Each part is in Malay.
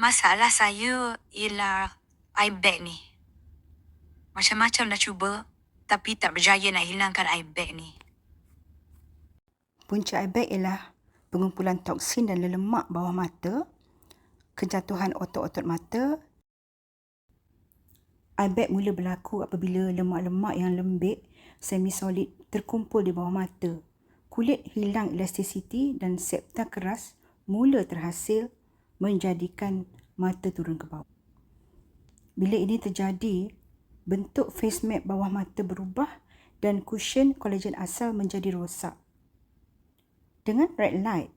Masalah saya ialah bag ni. Macam-macam dah cuba tapi tak berjaya nak hilangkan bag ni. Punca bag ialah pengumpulan toksin dan lemak bawah mata, kejatuhan otot-otot mata. Bag mula berlaku apabila lemak-lemak yang lembik semi-solid terkumpul di bawah mata. Kulit hilang elasticity dan septa keras mula terhasil menjadikan mata turun ke bawah. Bila ini terjadi, bentuk face map bawah mata berubah dan cushion kolagen asal menjadi rosak. Dengan red light,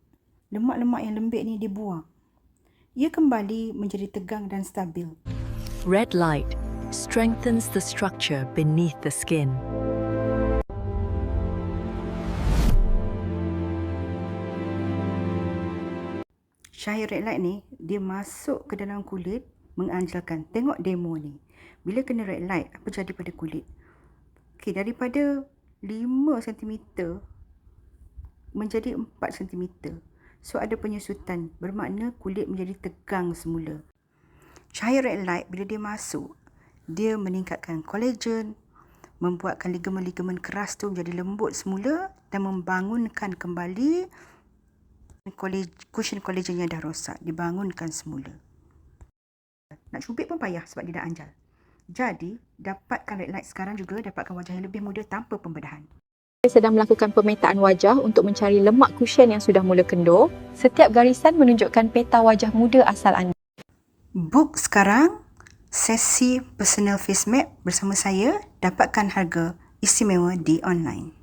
lemak-lemak yang lembik ini dibuang. Ia kembali menjadi tegang dan stabil. Red light strengthens the structure beneath the skin. Cahaya red light ni, dia masuk ke dalam kulit menganjalkan. Tengok demo ni. Bila kena red light, apa jadi pada kulit? Okey, daripada 5 cm menjadi 4 cm. So, ada penyusutan. Bermakna kulit menjadi tegang semula. Cahaya red light, bila dia masuk, dia meningkatkan kolagen, membuatkan ligamen-ligamen keras tu menjadi lembut semula dan membangunkan kembali cushion kolagen yang dah rosak. Dibangunkan semula. Nak cubit pun payah sebab dia dah anjal. Jadi, dapatkan red light sekarang juga dapatkan wajah yang lebih muda tanpa pembedahan. Saya sedang melakukan pemetaan wajah untuk mencari lemak kusyen yang sudah mula kendur. Setiap garisan menunjukkan peta wajah muda asal anda. Book sekarang sesi personal face map bersama saya dapatkan harga istimewa di online.